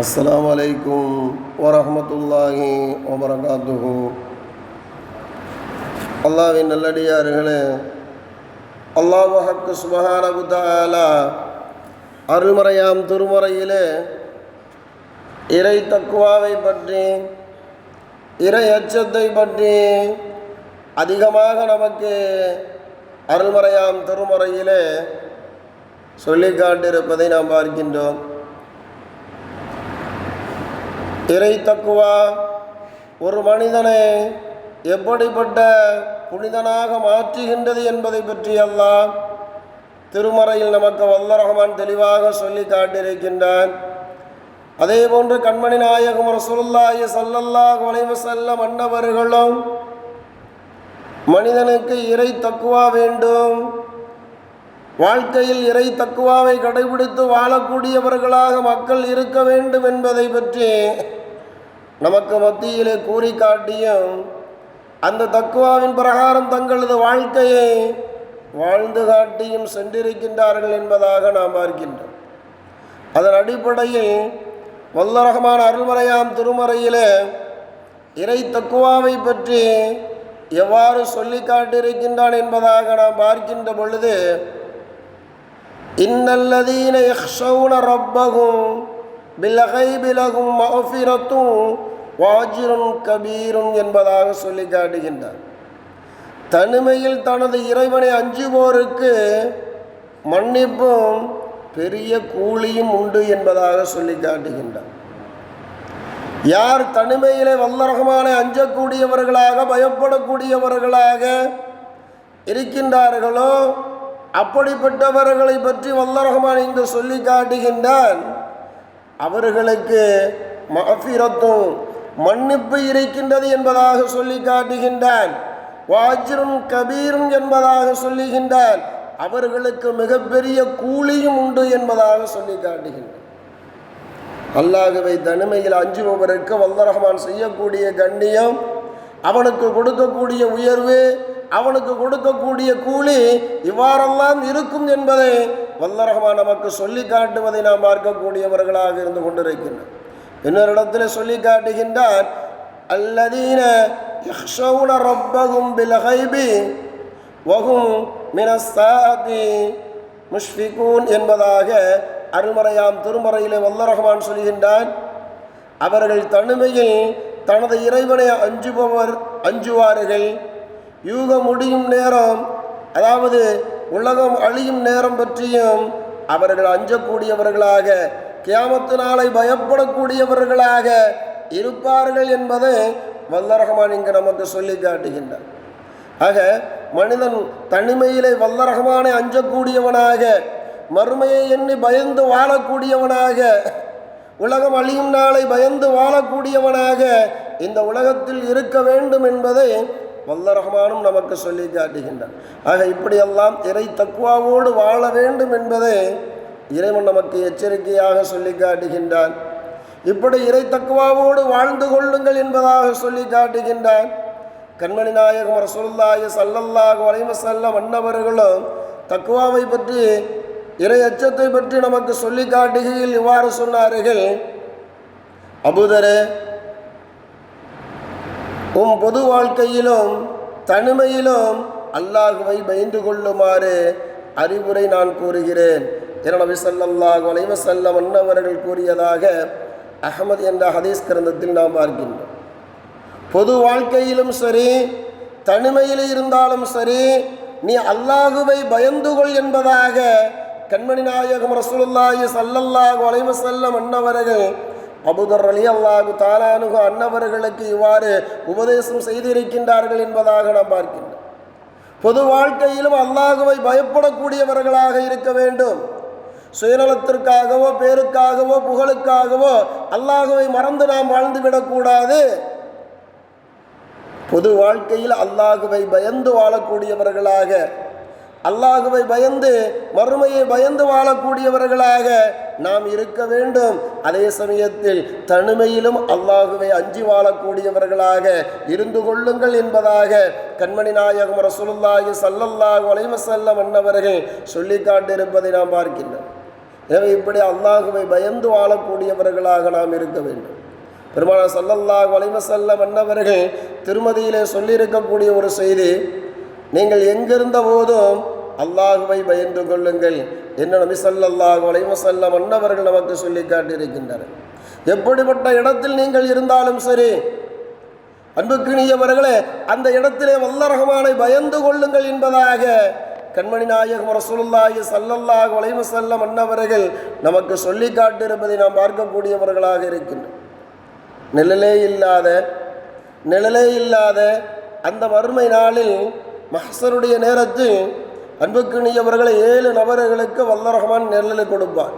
அஸ்லாம் வலைக்கும் வரமத்துல்லாஹி வபரகாத்துஹு அல்லாவின் நல்லடியார்களே அல்லாஹக்கு சுபஹானகுதாலா அருள்மறையாம் திருமுறையிலே இறை தக்குவாவை பற்றி இறை அச்சத்தை பற்றி அதிகமாக நமக்கு அருள்மறையாம் திருமுறையிலே சொல்லி நாம் பார்க்கின்றோம். இறை தக்குவா. ஒரு மனிதனை எப்படிப்பட்ட புனிதனாக மாற்றுகின்றது என்பதை பற்றி அல்லாஹ் திருமறையில் நமக்கு வல்ல ரஹமான் தெளிவாக சொல்லி காட்டியிருக்கின்றான். அதே போன்று கண்மணி நாயகம் ரசூலுல்லாஹி சல்லல்லாஹ் அலைஹி செல்ல மன்னவர்களும் மனிதனுக்கு இறை தக்குவா வேண்டும். வாழ்க்கையில் இறை தக்குவாவை கடைபிடித்து வாழக்கூடியவர்களாக மக்கள் இருக்க வேண்டும் என்பதை பற்றி நமக்கு மத்தியிலே கூறி காட்டியும் அந்த தக்குவாவின் பிரகாரம் தங்களது வாழ்க்கையை வாழ்ந்து காட்டியும் சென்றிருக்கின்றார்கள் என்பதாக நாம் பார்க்கின்றோம். அதன் அடிப்படையில் வல்லரகமான அருள்மறையாம் திருமறையிலே இறை தக்குவாவை பற்றி எவ்வாறு சொல்லி காட்டியிருக்கின்றான் என்பதாக நாம் பார்க்கின்ற பொழுது இன்னல்லதீன யக்ஷௌன ரப்பகும் பிலகைபிலகும் மஃபிரத்தும் வாஜிரும் கபீரும் என்பதாக சொல்லி காட்டுகின்றார். தனிமையில் தனது இறைவனை அஞ்சுவோருக்கு மன்னிப்பும் பெரிய கூலியும் உண்டு என்பதாக சொல்லி காட்டுகின்றார். யார் தனிமையிலே வல்லரகமான அஞ்சக்கூடியவர்களாக பயப்படக்கூடியவர்களாக இருக்கின்றார்களோ அப்படிப்பட்டவர்களை பற்றி வல்லரகமான இங்கு சொல்லி காட்டுகின்றான். அவர்களுக்கு மஃபிரத்தும் மன்னிப்பு இருக்கின்றது என்பதாக சொல்லி காட்டுகின்றான். வாஜ்ரும் கபீரும் என்பதாக சொல்லுகின்றான். அவர்களுக்கு மிகப்பெரிய கூலியும் உண்டு என்பதாக சொல்லி காட்டுகின்றான். அல்லாகவை தனிமையில் அஞ்சுபவருக்கு வல்லரஹமான் செய்யக்கூடிய கண்ணியம் அவனுக்கு கொடுக்கக்கூடிய உயர்வு அவனுக்கு கொடுக்கக்கூடிய கூலி இவ்வாறெல்லாம் இருக்கும் என்பதை வல்லரகமான் நமக்கு சொல்லி காட்டுவதை நாம் பார்க்கக்கூடியவர்களாக இருந்து கொண்டிருக்கின்றோம். இன்னொரு இடத்துல சொல்லி காட்டுகின்றார் அல்லதீன ரப்பகும் பிலகைபி வகும் மினஸ்தாதி முஷ்பிகூன் என்பதாக அருமறையாம் திருமறையிலே வல்லரகமான் சொல்கின்றான் அவர்கள் தனிமையில் தனது இறைவனை அஞ்சுபவர் அஞ்சுவார்கள். யூக முடியும் நேரம் அதாவது உலகம் அழியும் நேரம் பற்றியும் அவர்கள் அஞ்சக்கூடியவர்களாக கியாமத்து நாளை பயப்படக்கூடியவர்களாக இருப்பார்கள் என்பதை வல்லரகமான் இங்கு நமக்கு சொல்லி காட்டுகின்றார். ஆக மனிதன் தனிமையிலே வல்லரகமானை அஞ்சக்கூடியவனாக மறுமையை எண்ணி பயந்து வாழக்கூடியவனாக உலகம் அழியும் நாளை பயந்து வாழக்கூடியவனாக இந்த உலகத்தில் இருக்க வேண்டும் என்பதை வல்ல ரஹ்மானும் நமக்கு சொல்லி காட்டுகின்றான். ஆக இப்படியெல்லாம் இறை தக்குவாவோடு வாழ வேண்டும் என்பதே இறைவன் நமக்கு எச்சரிக்கையாக சொல்லி காட்டுகின்றான். இப்படி இறை தக்குவாவோடு வாழ்ந்து கொள்ளுங்கள் என்பதாக சொல்லி காட்டுகின்றான். கண்மணி நாயகம் ரசூல்லாய சல்லல்லாஹு செல்ல அன்னவர்களும் தக்குவாவை பற்றி இறை அச்சத்தை பற்றி நமக்கு சொல்லி காட்டுகையில் இவ்வாறு சொன்னார்கள். அபுதரே உம் பொது வாழ்க்கையிலும் தனிமையிலும் அல்லாஹுவை பயந்து கொள்ளுமாறு அறிவுரை நான் கூறுகிறேன். என சல்லாஹ் ஸல்லல்லாஹு அலைஹி வஸல்லம் அன்னவர்கள் கூறியதாக அகமது என்ற ஹதீஸ் கிரந்தத்தில் நாம் பார்க்கின்றோம். பொது வாழ்க்கையிலும் சரி தனிமையில் இருந்தாலும் சரி நீ அல்லாஹுவை பயந்து கொள் என்பதாக கண்மணி நாயகம் ரசூலுல்லாஹி சல்லல்லாஹ் அலைஹி செல்ல அன்னவர்கள் அபுதர் அலி அல்லாஹு தாலானுகு அன்னவர்களுக்கு இவ்வாறு உபதேசம் செய்திருக்கின்றார்கள் என்பதாக நாம் பார்க்கின்றோம். பொது வாழ்க்கையிலும் அல்லாஹுவை பயப்படக்கூடியவர்களாக இருக்க வேண்டும். சுயநலத்திற்காகவோ பேருக்காகவோ புகழுக்காகவோ அல்லாஹுவை மறந்து நாம் வாழ்ந்துவிடக்கூடாது பொது வாழ்க்கையில் அல்லாஹுவை பயந்து வாழக்கூடியவர்களாக அல்லாஹுவை பயந்து மறுமையை பயந்து வாழக்கூடியவர்களாக நாம் இருக்க வேண்டும். அதே சமயத்தில் தனிமையிலும் அல்லாஹுவை அஞ்சி வாழக்கூடியவர்களாக இருந்து கொள்ளுங்கள் என்பதாக கண்மணி நாயகம் ரசூலுல்லாஹி ஸல்லல்லாஹு அலைஹி வஸல்லம் அன்னவர்கள் சொல்லி காட்டியிருப்பதை நாம் பார்க்கின்றோம். எனவே இப்படி அல்லாஹுவை பயந்து வாழக்கூடியவர்களாக நாம் இருக்க வேண்டும். பெருமான சல்லல்லாஹ் வலைவசல்லம் அன்னவர்கள் திருமதியிலே சொல்லியிருக்கக்கூடிய ஒரு செய்தி நீங்கள் எங்கிருந்த போதும் அல்லாஹுவை பயந்து கொள்ளுங்கள் என்ன நபி சல்லல்லாஹ் வலைவசல்லம் அன்னவர்கள் நமக்கு சொல்லி காட்டியிருக்கின்றனர். எப்படிப்பட்ட இடத்தில் நீங்கள் இருந்தாலும் சரி அன்புக்கினியவர்களே அந்த இடத்திலே வல்ல ரஹ்மானை பயந்து கொள்ளுங்கள் என்பதாக கண்மணி நாயகம் ரசூலுல்லாஹி சல்லல்லாஹு அலைஹி வஸல்லம் அன்னவர்கள் நமக்கு சொல்லி காட்டியிருப்பதை நாம் பார்க்கக்கூடியவர்களாக இருக்கின்றோம். நிழலே இல்லாத நிழலே இல்லாத அந்த மறுமை நாளில் மஹசருடைய நேரத்தில் அன்புக்கினியவர்களை ஏழு நபர்களுக்கு வல்ல ரஹ்மான் நிழலை கொடுப்பார்.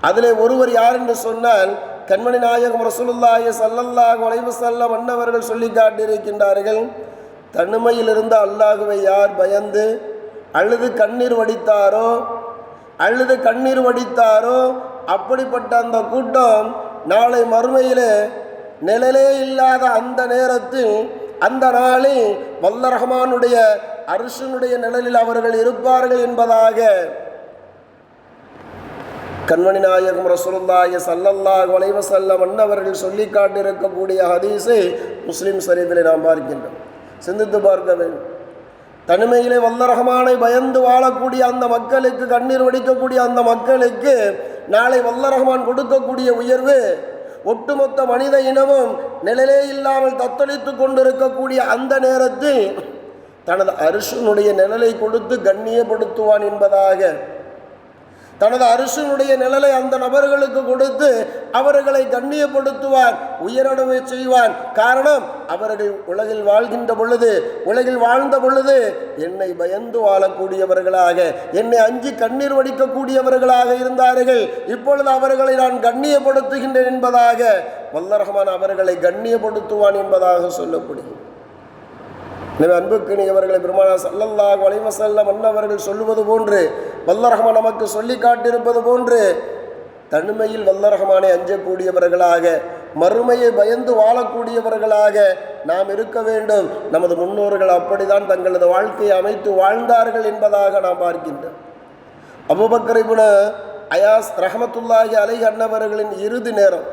அதிலே ஒருவர் யார் என்று சொன்னால் கண்மணி நாயகம் ரசூலுல்லாய சல்லல்லாஹ் அலைஹி செல்ல மன்னவர்கள் சொல்லி காட்டியிருக்கின்றார்கள் தனிமையில் இருந்த அல்லாஹுவை யார் பயந்து அழுது கண்ணீர் வடித்தாரோ அழுது கண்ணீர் வடித்தாரோ அப்படிப்பட்ட அந்த கூட்டம் நாளை மறுமையிலே நிழலே இல்லாத அந்த நேரத்தில் அந்த நாளில் வல்ல ரஹமானுடைய அரசனுடைய நிழலில் அவர்கள் இருப்பார்கள் என்பதாக கண்மணி நாயகம் ரசூலுல்லாஹி சல்லல்லாஹ் அலைஹி வஸல்லம் அன்னவர்கள் சொல்லி காட்டியிருக்கக்கூடிய ஹதீஸை முஸ்லீம் ஷரீஃபிலே நாம் பார்க்கின்றோம். சிந்தித்து பார்க்க வேண்டும். தனிமையிலே வல்ல ரஹமானை பயந்து வாழக்கூடிய அந்த மக்களுக்கு கண்ணீர் வடிக்கக்கூடிய அந்த மக்களுக்கு நாளை வல்ல ரஹமான் கொடுக்கக்கூடிய உயர்வு ஒட்டுமொத்த மனித இனமும் நிழலே இல்லாமல் தத்தளித்து கொண்டிருக்கக்கூடிய அந்த நேரத்தில் தனது அரிசனுடைய நிழலை கொடுத்து கண்ணியப்படுத்துவான் என்பதாக தனது அரசனுடைய நிழலை அந்த நபர்களுக்கு கொடுத்து அவர்களை கண்ணியப்படுத்துவான் உயரடவை செய்வான் காரணம் அவர்கள் உலகில் வாழ்கின்ற பொழுது உலகில் வாழ்ந்த பொழுது என்னை பயந்து வாழக்கூடியவர்களாக என்னை அஞ்சி கண்ணீர் வடிக்கக்கூடியவர்களாக இருந்தார்கள். இப்பொழுது அவர்களை நான் கண்ணியப்படுத்துகின்றேன் என்பதாக வல்ல ரஹ்மான் அவர்களை கண்ணியப்படுத்துவான் என்பதாக சொல்லப்படுகிறது. எனவே அன்புக்கு அவர்களை பெருமானா சல்லல்லாஹு அலைஹி வஸல்லம் சொல்லுவது போன்று வல்லரகமான் நமக்கு சொல்லி காட்டியிருப்பது போன்று தனிமையில் வல்லரகமானை அஞ்சக்கூடியவர்களாக மறுமையை பயந்து வாழக்கூடியவர்களாக நாம் இருக்க வேண்டும். நமது முன்னோர்கள் அப்படிதான் தங்களது வாழ்க்கையை அமைத்து வாழ்ந்தார்கள் என்பதாக நாம் பார்க்கின்றோம். அபுபக்கர் அயாஸ் ரஹமத்துல்லாஹி அலை அன்னவர்களின் இறுதி நேரம்.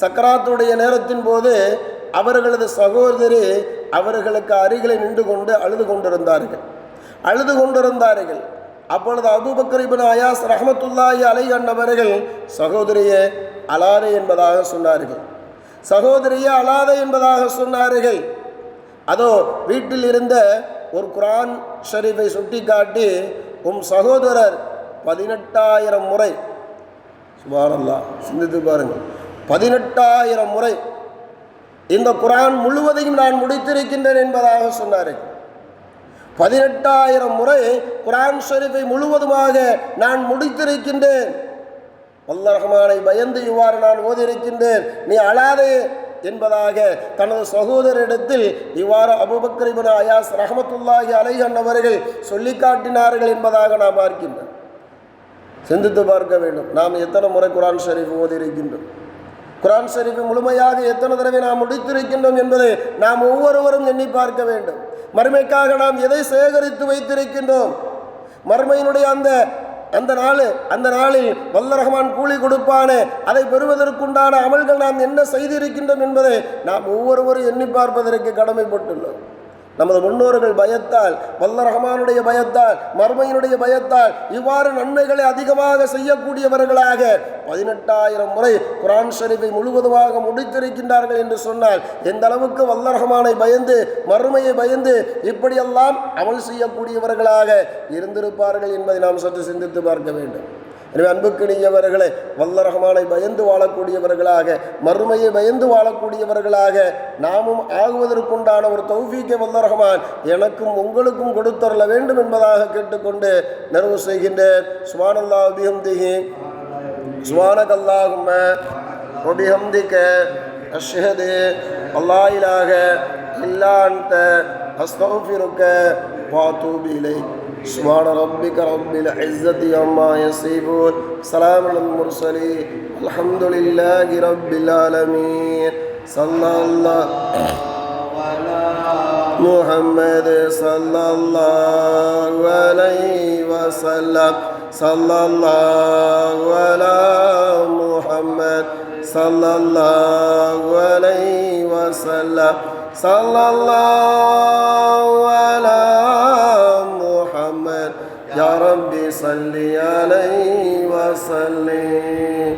சக்கராத்துடைய நேரத்தின் போது அவர்களது சகோதரி அவர்களுக்கு அருகிலே நின்று கொண்டு அழுது கொண்டிருந்தார்கள். அழுது கொண்டிருந்தார்கள். அப்பொழுது அபூபக்கர் இப்னு அயாஸ் ரஹமத்துல்லாஹி அலை அண்ணவர்கள் சகோதரியே அலாதே என்பதாக சொன்னார்கள். சகோதரியே அலாதே என்பதாக சொன்னார்கள். அதோ வீட்டில் இருந்த ஒரு குரான் ஷரீஃபை சுட்டிக்காட்டி உம் சகோதரர் பதினெட்டாயிரம் முறை. சுபானல்லா சிந்தித்து பாருங்கள். பதினெட்டாயிரம் முறை. இந்த குரான் முழுவதையும் நான் முடித்திருக்கின்றேன் என்பதாக சொன்னார்கள். பதினெட்டாயிரம் முறை குரான் ஷரீஃபை முழுவதுமாக நான் முடித்திருக்கின்றேன். வல்ல ரஹ்மானை பயந்து இவ்வாறு நான் ஓதியிருக்கின்றேன். நீ அழாதே என்பதாக தனது சகோதரிடத்தில் இவ்வாறு அபுபக்கர் அயாஸ் ரஹமத்துல்லாஹி அலைஹன் அவர்கள் சொல்லி காட்டினார்கள் என்பதாக நாம் பார்க்கின்றோம். சிந்தித்து பார்க்க வேண்டும். நாம் எத்தனை முறை குரான் ஷரீஃப் ஓதியிருக்கின்றோம்? குரான் ஷரீஃபை முழுமையாக எத்தனை தடவை நாம் முடித்திருக்கின்றோம் என்பதை நாம் ஒவ்வொருவரும் எண்ணி பார்க்க வேண்டும். மறுமைக்காக நாம் எதை சேகரித்து வைத்திருக்கின்றோம்? மறுமையினுடைய அந்த அந்த நாள் அந்த நாளில் வல்ல ரஹ்மான் கூலி கொடுப்பானே அதை பெறுவதற்குண்டான அமல்கள் நாம் என்ன செய்திருக்கின்றோம் என்பதை நாம் ஒவ்வொருவரும் எண்ணி பார்ப்பதற்கு கடமைப்பட்டுள்ளோம். நமது முன்னோர்கள் பயத்தால் வல்ல ரஹமானுடைய பயத்தால் மர்மையினுடைய பயத்தால் இவ்வாறு நன்மைகளை அதிகமாக செய்யக்கூடியவர்களாக பதினெட்டாயிரம் முறை குரான் ஷரீஃபை முழுவதுமாக முடித்திருக்கின்றார்கள் என்று சொன்னால் எந்த அளவுக்கு வல்ல ரஹமானை பயந்து மறுமையை பயந்து இப்படியெல்லாம் அமல் செய்யக்கூடியவர்களாக இருந்திருப்பார்கள் என்பதை நாம் சற்று சிந்தித்து பார்க்க வேண்டும். எனவே அன்புக்கினியவர்களை வல்ல ரஹ்மானை பயந்து வாழக்கூடியவர்களாக மறுமையை பயந்து வாழக்கூடியவர்களாக நாமும் ஆகுவதற்குண்டான ஒரு தௌஃபீக்கை வல்ல ரஹமான் எனக்கும் உங்களுக்கும் கொடுத்தரல வேண்டும் என்பதாக கேட்டுக்கொண்டு நிறைவு செய்கின்றேன். சுவானல்லா அபிஹம்திஹி சுவானகல்லாகும் அல்லாஹும்ம அஷ்ஹது அல்லாயிலாக இல்லான்ட்ட அஸ்தௌஃபிருக்க. அன்த سبحان ربك رب العزة عما يصفون. سلام على المرسلين. الحمد لله رب العالمين. صلى الله محمد صلى الله عليه وسلم. صلى الله على محمد صلى الله عليه وسلم. صلى الله على يا ربي صل عليه وسلم